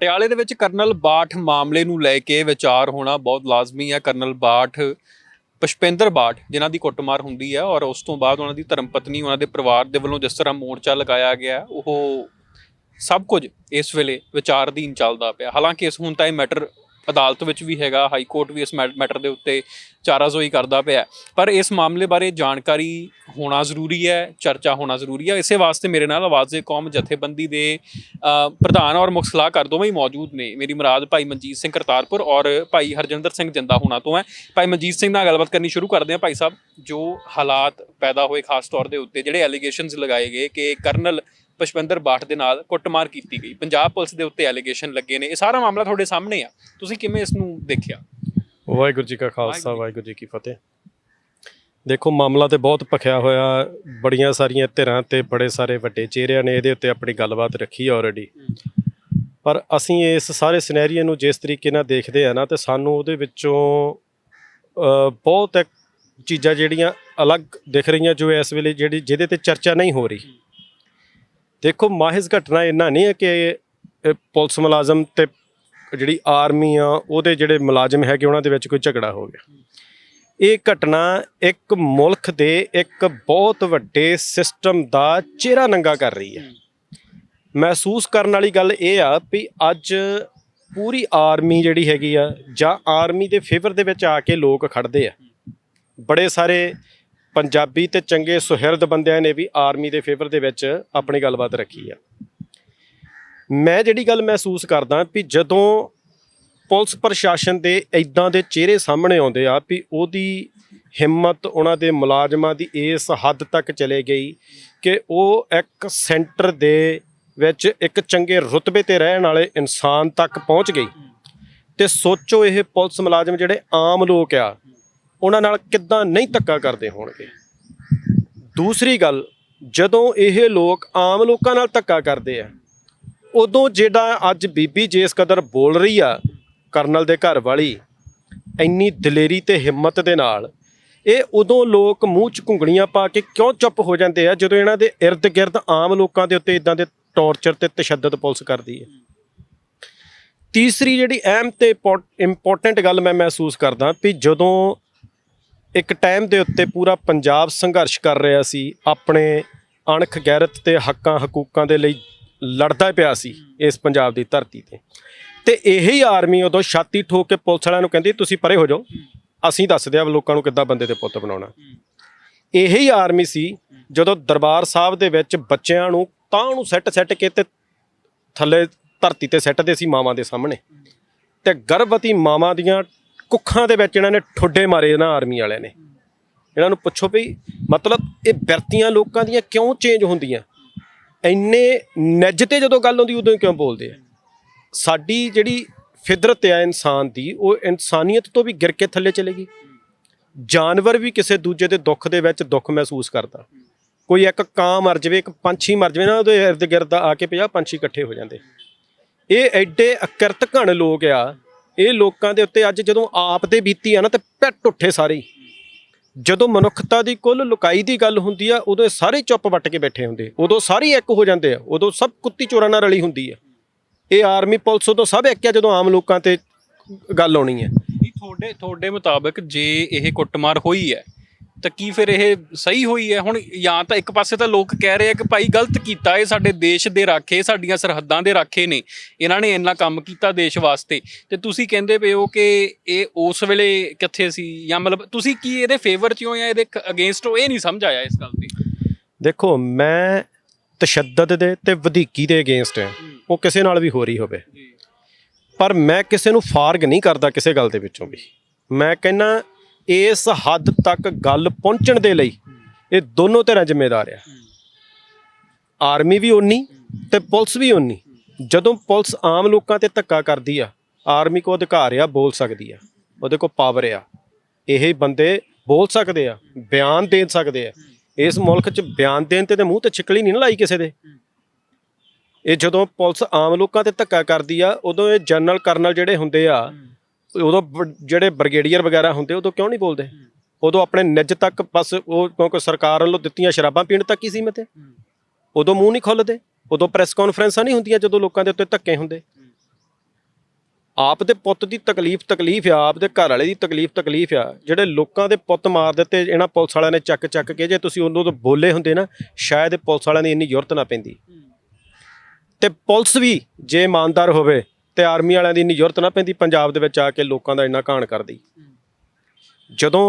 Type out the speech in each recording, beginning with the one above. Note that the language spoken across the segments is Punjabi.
ਪਟਿਆਲੇ ਦੇ ਵਿੱਚ ਕਰਨਲ ਬਾਠ ਮਾਮਲੇ ਨੂੰ ਲੈ ਕੇ ਵਿਚਾਰ ਹੋਣਾ ਬਹੁਤ ਲਾਜ਼ਮੀ ਹੈ। ਕਰਨਲ ਬਾਠ, ਪੁਸ਼ਪਿੰਦਰ ਬਾਠ, ਜਿਨ੍ਹਾਂ ਦੀ ਕੁੱਟਮਾਰ ਹੁੰਦੀ ਹੈ ਔਰ ਉਸ ਤੋਂ ਬਾਅਦ ਉਹਨਾਂ ਦੀ ਧਰਮ ਪਤਨੀ ਉਹਨਾਂ ਦੇ ਪਰਿਵਾਰ ਦੇ ਵੱਲੋਂ ਜਿਸ ਤਰ੍ਹਾਂ ਮੋਰਚਾ ਲਗਾਇਆ ਗਿਆ, ਉਹ ਸਭ ਕੁਝ ਇਸ ਵੇਲੇ ਵਿਚਾਰ ਅਧੀਨ ਚੱਲਦਾ ਪਿਆ। ਹਾਲਾਂਕਿ ਇਸ ਹੁਣ ਤਾਂ ਇਹ ਮੈਟਰ ਅਦਾਲਤ ਵਿੱਚ ਵੀ ਹੈਗਾ, ਹਾਈ ਕੋਰਟ ਵੀ ਇਸ ਮੈ- ਮੈਟਰ ਦੇ ਉੱਤੇ ਚਾਰਾਜ਼ੋਈ ਕਰਦਾ ਪਿਆ ਪਰ ਇਸ ਮਾਮਲੇ ਬਾਰੇ ਜਾਣਕਾਰੀ ਹੋਣਾ ਜ਼ਰੂਰੀ ਹੈ, ਚਰਚਾ ਹੋਣਾ ਜ਼ਰੂਰੀ ਹੈ। ਇਸੇ ਵਾਸਤੇ ਮੇਰੇ ਨਾਲ ਆਵਾਜ਼ੇ ਕੌਮ ਜਥੇਬੰਦੀ ਦੇ ਪ੍ਰਧਾਨ ਔਰ ਮੁੱਖ ਸਲਾਹਕਾਰ ਦੋਵੇਂ ਹੀ ਮੌਜੂਦ ਨੇ। ਮੇਰੀ ਮੁਰਾਦ ਭਾਈ ਮਨਜੀਤ ਸਿੰਘ ਕਰਤਾਰਪੁਰ ਔਰ ਭਾਈ ਹਰਜਿੰਦਰ ਸਿੰਘ ਜਿੰਦਾ ਹੋਣਾ ਤੋਂ ਹੈ। ਭਾਈ ਮਨਜੀਤ ਸਿੰਘ ਨਾਲ ਗੱਲਬਾਤ ਕਰਨੀ ਸ਼ੁਰੂ ਕਰਦੇ ਹਾਂ। ਭਾਈ ਸਾਹਿਬ, ਜੋ ਹਾਲਾਤ ਪੈਦਾ ਹੋਏ, ਖਾਸ ਤੌਰ ਦੇ ਉੱਤੇ ਜਿਹੜੇ ਐਲੀਗੇਸ਼ਨਸ ਲਗਾਏ ਗਏ ਕਿ ਕਰਨਲ ਪੁਸ਼ਪਿੰਦਰ ਬਾਠ ਦੇ ਨਾਲ ਕੁੱਟਮਾਰ ਕੀਤੀ ਗਈ। ਪੰਜਾਬ ਪੁਲਿਸ ਦੇ ਉੱਤੇ ਐਲੀਗੇਸ਼ਨ ਲੱਗੇ ਨੇ। ਇਹ ਸਾਰਾ ਮਾਮਲਾ ਤੁਹਾਡੇ ਸਾਹਮਣੇ ਆ। ਤੁਸੀਂ ਕਿਵੇਂ ਇਸ ਨੂੰ ਦੇਖਿਆ? ਵਾਹਿਗੁਰੂ ਜੀ ਕਾ ਖਾਲਸਾ ਵਾਹਿਗੁਰੂ ਜੀ। ਕੀ ਫਤਿਹ। ਦੇਖੋ ਮਾਮਲਾ ਤੇ ਬਹੁਤ ਭਖਿਆ ਹੋਇਆ। ਬੜੀਆਂ ਸਾਰੀਆਂ ਧਿਰਾਂ ਤੇ ਬੜੇ ਸਾਰੇ ਵੱਡੇ ਚਿਹਰਿਆਂ ਨੇ ਇਹਦੇ ਉੱਤੇ ਆਪਣੀ ਗੱਲਬਾਤ ਰੱਖੀ ਆਲਰੇਡੀ ਪਰ ਅਸੀਂ ਇਸ ਸਾਰੇ ਸਿਨੈਰੀਓ ਨੂੰ ਜਿਸ ਤਰੀਕੇ ਨਾਲ ਦੇਖਦੇ ਆ ਨਾ ਤੇ ਸਾਨੂੰ ਉਹਦੇ ਵਿੱਚੋਂ ਬਹੁਤ ਚੀਜ਼ਾਂ ਜਿਹੜੀਆਂ ਅਲੱਗ ਦਿਖ ਰਹੀਆਂ ਜੋ ਇਸ ਵੇਲੇ ਜਿਹੜੀ ਜਿਹਦੇ ਤੇ ਚਰਚਾ ਨਹੀਂ ਹੋ ਰਹੀ। ਦੇਖੋ ਮਾਹਿਜ਼ ਘਟਨਾ ਇੰਨਾ ਨਹੀਂ ਹੈ ਕਿ ਇਹ ਪੁਲਿਸ ਮੁਲਾਜ਼ਮ ਤੇ ਜਿਹੜੀ ਆਰਮੀ ਆ, ਉਹਦੇ ਜਿਹੜੇ ਮੁਲਾਜ਼ਮ ਹੈਗੇ, ਉਹਨਾਂ ਦੇ ਵਿੱਚ ਕੋਈ ਝਗੜਾ ਹੋ ਗਿਆ। ਇਹ ਘਟਨਾ ਇੱਕ ਮੁਲਕ ਦੇ ਇੱਕ ਬਹੁਤ ਵੱਡੇ ਸਿਸਟਮ ਦਾ ਚਿਹਰਾ ਨੰਗਾ ਕਰ ਰਹੀ ਹੈ। ਮਹਿਸੂਸ ਕਰਨ ਵਾਲੀ ਗੱਲ ਇਹ ਆ ਵੀ ਅੱਜ ਪੂਰੀ ਆਰਮੀ ਜਿਹੜੀ ਹੈਗੀ ਆ, ਜਾਂ ਆਰਮੀ ਦੇ ਫੇਵਰ ਦੇ ਵਿੱਚ ਆ ਕੇ ਲੋਕ ਖੜਦੇ ਆ। ਬੜੇ ਸਾਰੇ ਪੰਜਾਬੀ ਤੇ ਚੰਗੇ ਸੁਹਿਰਦ ਬੰਦਿਆਂ ਨੇ ਵੀ ਆਰਮੀ ਦੇ ਫੇਵਰ ਦੇ ਵਿੱਚ ਆਪਣੀ ਗੱਲਬਾਤ ਰੱਖੀ ਆ। ਮੈਂ ਜਿਹੜੀ ਗੱਲ ਮਹਿਸੂਸ ਕਰਦਾ ਵੀ ਜਦੋਂ ਪੁਲਿਸ ਪ੍ਰਸ਼ਾਸਨ ਦੇ ਇਦਾਂ ਦੇ ਚਿਹਰੇ ਸਾਹਮਣੇ ਆਉਂਦੇ ਆ ਵੀ ਉਹਦੀ ਹਿੰਮਤ, ਉਹਨਾਂ ਦੇ ਮੁਲਾਜ਼ਮਾਂ ਦੀ ਇਸ ਹੱਦ ਤੱਕ ਚਲੇ ਗਈ ਕਿ ਉਹ ਇੱਕ ਸੈਂਟਰ ਦੇ ਵਿੱਚ ਇੱਕ ਚੰਗੇ ਰੁਤਬੇ ਤੇ ਰਹਿਣ ਵਾਲੇ ਇਨਸਾਨ ਤੱਕ ਪਹੁੰਚ ਗਈ। ਤੇ ਸੋਚੋ ਇਹ ਪੁਲਿਸ ਮੁਲਾਜ਼ਮ ਜਿਹੜੇ ਆਮ ਲੋਕ ਆ ਉਹਨਾਂ ਨਾਲ ਕਿੱਦਾਂ ਨਹੀਂ ਧੱਕਾ ਕਰਦੇ ਹੋਣਗੇ? ਦੂਸਰੀ ਗੱਲ, ਜਦੋਂ ਇਹ ਲੋਕ ਆਮ ਲੋਕਾਂ ਨਾਲ ਧੱਕਾ ਕਰਦੇ ਆ, ਉਦੋਂ ਜਿਹੜਾ ਅੱਜ ਬੀਬੀ ਜਿਸ ਕਦਰ ਬੋਲ ਰਹੀ ਆ, ਕਰਨਲ ਦੇ ਘਰ ਵਾਲੀ, ਇੰਨੀ ਦਲੇਰੀ ਤੇ ਹਿੰਮਤ ਦੇ ਨਾਲ, ਇਹ ਉਦੋਂ ਲੋਕ ਮੂੰਹ ਚ ਘੁੰਗਣੀਆਂ ਪਾ ਕੇ ਕਿਉਂ ਚੁੱਪ ਹੋ ਜਾਂਦੇ ਆ, ਜਦੋਂ ਇਹਨਾਂ ਦੇ ਇਰਦ ਗਿਰਦ ਆਮ ਲੋਕਾਂ ਦੇ ਉੱਤੇ ਇਦਾਂ ਦੇ ਟੌਰਚਰ ਤੇ ਤਸ਼ੱਦਦ ਪੁਲਿਸ ਕਰਦੀ ਹੈ ਤੀਸਰੀ ਜਿਹੜੀ ਅਹਿਮ ਤੇ ਇੰਪੋਰਟੈਂਟ ਗੱਲ ਮੈਂ ਮਹਿਸੂਸ ਕਰਦਾ ਵੀ ਜਦੋਂ ਇੱਕ ਟਾਈਮ ਦੇ ਉੱਤੇ ਪੂਰਾ ਪੰਜਾਬ ਸੰਘਰਸ਼ ਕਰ ਰਿਹਾ ਸੀ, ਆਪਣੇ ਅਣਖ ਗੈਰਤ ਤੇ ਹੱਕਾਂ ਹਕੂਕਾਂ ਦੇ ਲਈ ਲੜਦਾ ਪਿਆ ਸੀ ਇਸ ਪੰਜਾਬ ਦੀ ਧਰਤੀ ਤੇ। ਤੇ ਇਹੀ ਆਰਮੀ ਉਦੋਂ ਛਾਤੀ ਠੋਕ ਕੇ ਪੁਲਿਸ ਵਾਲਿਆਂ ਨੂੰ ਕਹਿੰਦੀ, ਤੁਸੀਂ ਪਰੇ ਹੋ ਜਾਓ, ਅਸੀਂ ਦੱਸਦੇ ਆ ਲੋਕਾਂ ਨੂੰ ਕਿੱਦਾਂ ਬੰਦੇ ਦੇ ਪੁੱਤ ਬਣਾਉਣਾ। ਇਹੀ ਆਰਮੀ ਸੀ, ਜਦੋਂ ਦਰਬਾਰ ਸਾਹਿਬ ਦੇ ਵਿੱਚ ਬੱਚਿਆਂ ਨੂੰ ਤਾਂ ਨੂੰ ਸੈੱਟ ਸੈੱਟ ਕੇ ਤੇ ਥੱਲੇ ਧਰਤੀ ਤੇ ਸੈੱਟਦੇ ਸੀ ਮਾਵਾਂ ਦੇ ਸਾਹਮਣੇ। ਤੇ ਗਰਭਵਤੀ ਮਾਵਾਂ ਦੀਆਂ ਕੁੱਖਾਂ ਦੇ ਵਿੱਚ ਇਹਨਾਂ ਨੇ ਠੁੱਡੇ ਮਾਰੇ ਨਾ ਆਰਮੀ ਵਾਲਿਆਂ ਨੇ। ਇਹਨਾਂ ਨੂੰ ਪੁੱਛੋ ਵੀ ਮਤਲਬ ਇਹ ਬਿਰਤੀਆਂ ਲੋਕਾਂ ਦੀਆਂ ਕਿਉਂ ਚੇਂਜ ਹੁੰਦੀਆਂ? ਇੰਨੇ ਨਿੱਜ ਤੇ ਜਦੋਂ ਗੱਲ ਹੁੰਦੀ ਉਦੋਂ ਕਿਉਂ ਬੋਲਦੇ ਆ? ਸਾਡੀ ਜਿਹੜੀ ਫਿਦਰਤ ਆ ਇਨਸਾਨ ਦੀ, ਉਹ ਇਨਸਾਨੀਅਤ ਤੋਂ ਵੀ ਗਿਰ ਕੇ ਥੱਲੇ ਚਲੇਗੀ ਜਾਨਵਰ ਵੀ ਕਿਸੇ ਦੂਜੇ ਦੇ ਦੁੱਖ ਦੇ ਵਿੱਚ ਦੁੱਖ ਮਹਿਸੂਸ ਕਰਦਾ। ਕੋਈ ਇੱਕ ਕਾਂ ਮਰ ਜਾਵੇ, ਇੱਕ ਪੰਛੀ ਮਰ ਜਾਵੇ, ਨਾ ਉਹਦੇ ਇਰਦ ਗਿਰਦ ਆ ਕੇ 50 ਪੰਛੀ ਇਕੱਠੇ ਹੋ ਜਾਂਦੇ। ਇਹ ਐਡੇ ਅਕਿਰਤ ਘਣ ਲੋਕ ਆ ਇਹ ਲੋਕਾਂ ਦੇ ਉੱਤੇ ਅੱਜ ਜਦੋਂ ਆਪ ਤੇ ਬੀਤੀ ਆ ਨਾ ਤੇ ਪਿੱਟ ਉੱਠੇ ਸਾਰੇ ਹੀ। ਜਦੋਂ ਮਨੁੱਖਤਾ ਦੀ ਕੁੱਲ ਲੁਕਾਈ ਦੀ ਗੱਲ ਹੁੰਦੀ ਆ, ਉਦੋਂ ਇਹ ਸਾਰੇ ਚੁੱਪ ਵੱਟ ਕੇ ਬੈਠੇ ਹੁੰਦੇ ਉਦੋਂ ਸਾਰੇ ਇੱਕ ਹੋ ਜਾਂਦੇ ਆ। ਉਦੋਂ ਸਭ ਕੁੱਤੀ ਚੋਰਾਂ ਨਾਲ ਰਲੀ ਹੁੰਦੀ ਆ। ਇਹ ਆਰਮੀ ਪੁਲਿਸ ਉਦੋਂ ਸਭ ਇੱਕ ਆ ਜਦੋਂ ਆਮ ਲੋਕਾਂ ਤੇ ਗੱਲ ਆਉਣੀ ਹੈ ਨਹੀਂ, ਤੁਹਾਡੇ ਤੁਹਾਡੇ ਮੁਤਾਬਕ ਜੇ ਇਹ ਕੁੱਟਮਾਰ ਹੋਈ ਹੈ ਤਾਂ ਕੀ ਫਿਰ ਇਹ ਸਹੀ ਹੋਈ ਹੈ? ਹੁਣ ਜਾਂ ਤਾਂ ਇੱਕ ਪਾਸੇ ਤਾਂ ਲੋਕ ਕਹਿ ਰਹੇ ਆ ਕਿ ਭਾਈ ਗਲਤ ਕੀਤਾ ਇਹ ਸਾਡੇ ਦੇਸ਼ ਦੇ ਰਾਖੇ ਸਾਡੀਆਂ ਸਰਹੱਦਾਂ ਦੇ ਰਾਖੇ ਨੇ। ਇਹਨਾਂ ਨੇ ਇੰਨਾ ਕੰਮ ਕੀਤਾ ਦੇਸ਼ ਵਾਸਤੇ। ਤੇ ਤੁਸੀਂ ਕਹਿੰਦੇ ਪਏ ਹੋ ਕਿ ਇਹ ਉਸ ਵੇਲੇ ਕਿੱਥੇ ਸੀ? ਜਾਂ ਮਤਲਬ ਤੁਸੀਂ ਕੀ ਇਹਦੇ ਫੇਵਰ ਚ ਹੋ ਜਾਂ ਇਹਦੇ ਅਗੇਂਸਟ ਹੋ? ਇਹ ਨਹੀਂ ਸਮਝ ਆਇਆ ਇਸ ਗੱਲ ਤੇ। ਦੇਖੋ ਮੈਂ ਤਸ਼ੱਦਦ ਦੇ ਤੇ ਵਧੀਕੀ ਦੇ ਅਗੇਂਸਟ ਹੈ। ਉਹ ਕਿਸੇ ਨਾਲ ਵੀ ਹੋ ਰਹੀ ਹੋਵੇ। ਪਰ ਮੈਂ ਕਿਸੇ ਨੂੰ ਫਾਰਗ ਨਹੀਂ ਕਰਦਾ ਕਿਸੇ ਗੱਲ ਦੇ ਵਿੱਚੋਂ ਵੀ। ਮੈਂ ਕਹਿੰਨਾ ਇਸ ਹੱਦ ਤੱਕ ਗੱਲ ਪਹੁੰਚਣ ਦੇ ਲਈ ਇਹ ਦੋਨੋਂ ਧਿਰਾਂ ਜ਼ਿੰਮੇਦਾਰ ਆ। ਆਰਮੀ ਵੀ ਉਨੀ ਤੇ ਪੁਲਿਸ ਵੀ ਉਨੀ ਜਦੋਂ ਪੁਲਿਸ ਆਮ ਲੋਕਾਂ ਤੇ ਧੱਕਾ ਕਰਦੀ ਆ, ਆਰਮੀ ਕੋ ਅਧਿਕਾਰ ਆ, ਬੋਲ ਸਕਦੀ ਆ। ਉਹਦੇ ਕੋ ਪਾਵਰ ਆ। ਇਹ ਬੰਦੇ ਬੋਲ ਸਕਦੇ ਆ, ਬਿਆਨ ਦੇ ਸਕਦੇ ਆ। ਇਸ ਮੁਲਕ 'ਚ ਬਿਆਨ ਦੇਣ ਤੇ ਤੇ ਮੂੰਹ ਤੇ ਛਿਕਲੀ ਨਹੀਂ ਨਾ ਲਾਈ ਕਿਸੇ ਦੇ। ਇਹ ਜਦੋਂ ਪੁਲਿਸ ਆਮ ਲੋਕਾਂ ਤੇ ਧੱਕਾ ਕਰਦੀ ਆ, ਉਦੋਂ ਇਹ ਜਨਰਲ ਕਰਨਲ ਜਿਹੜੇ ਹੁੰਦੇ ਆ ਉਦੋਂ ਜਿਹੜੇ ਬ੍ਰਿਗੇਡੀਅਰ ਵਗੈਰਾ ਹੁੰਦੇ ਉਦੋਂ ਕਿਉਂ ਨਹੀਂ ਬੋਲਦੇ? ਉਦੋਂ ਆਪਣੇ ਨਿੱਜ ਤੱਕ ਬਸ ਉਹ ਕਿਉਂਕਿ ਸਰਕਾਰ ਵੱਲੋਂ ਦਿੱਤੀਆਂ ਸ਼ਰਾਬਾਂ ਪੀਣ ਤੱਕ ਹੀ ਸੀਮਿਤ ਹੈ। ਉਦੋਂ ਮੂੰਹ ਨਹੀਂ ਖੁੱਲਦੇ। ਉਦੋਂ ਪ੍ਰੈਸ ਕਾਨਫਰੰਸਾਂ ਨਹੀਂ ਹੁੰਦੀਆਂ ਜਦੋਂ ਲੋਕਾਂ ਦੇ ਉੱਤੇ ਧੱਕੇ ਹੁੰਦੇ। ਆਪ ਦੇ ਪੁੱਤ ਦੀ ਤਕਲੀਫ ਤਕਲੀਫ ਆ ਆਪ ਦੇ ਘਰ ਵਾਲੇ ਦੀ ਤਕਲੀਫ ਤਕਲੀਫ ਆ। ਜਿਹੜੇ ਲੋਕਾਂ ਦੇ ਪੁੱਤ ਮਾਰ ਦਿੱਤੇ ਇਹਨਾਂ ਪੁਲਿਸ ਵਾਲਿਆਂ ਨੇ ਚੱਕ ਚੱਕ ਕੇ ਜੇ ਤੁਸੀਂ ਉਹਨੂੰ ਤੋਂ ਬੋਲੇ ਹੁੰਦੇ ਨਾ ਸ਼ਾਇਦ ਪੁਲਿਸ ਵਾਲਿਆਂ ਦੀ ਇੰਨੀ ਜ਼ਰੂਰਤ ਨਾ ਪੈਂਦੀ। ਤੇ ਪੁਲਿਸ ਵੀ ਜੇ ਇਮਾਨਦਾਰ ਹੋਵੇ ਤੇ ਆਰਮੀ ਵਾਲਿਆਂ ਦੀ ਇੰਨੀ ਜ਼ਰੂਰਤ ਨਾ ਪੈਂਦੀ, ਪੰਜਾਬ ਦੇ ਵਿੱਚ ਆ ਕੇ ਲੋਕਾਂ ਦਾ ਇੰਨਾ ਘਾਣ ਕਰਦੀ। ਜਦੋਂ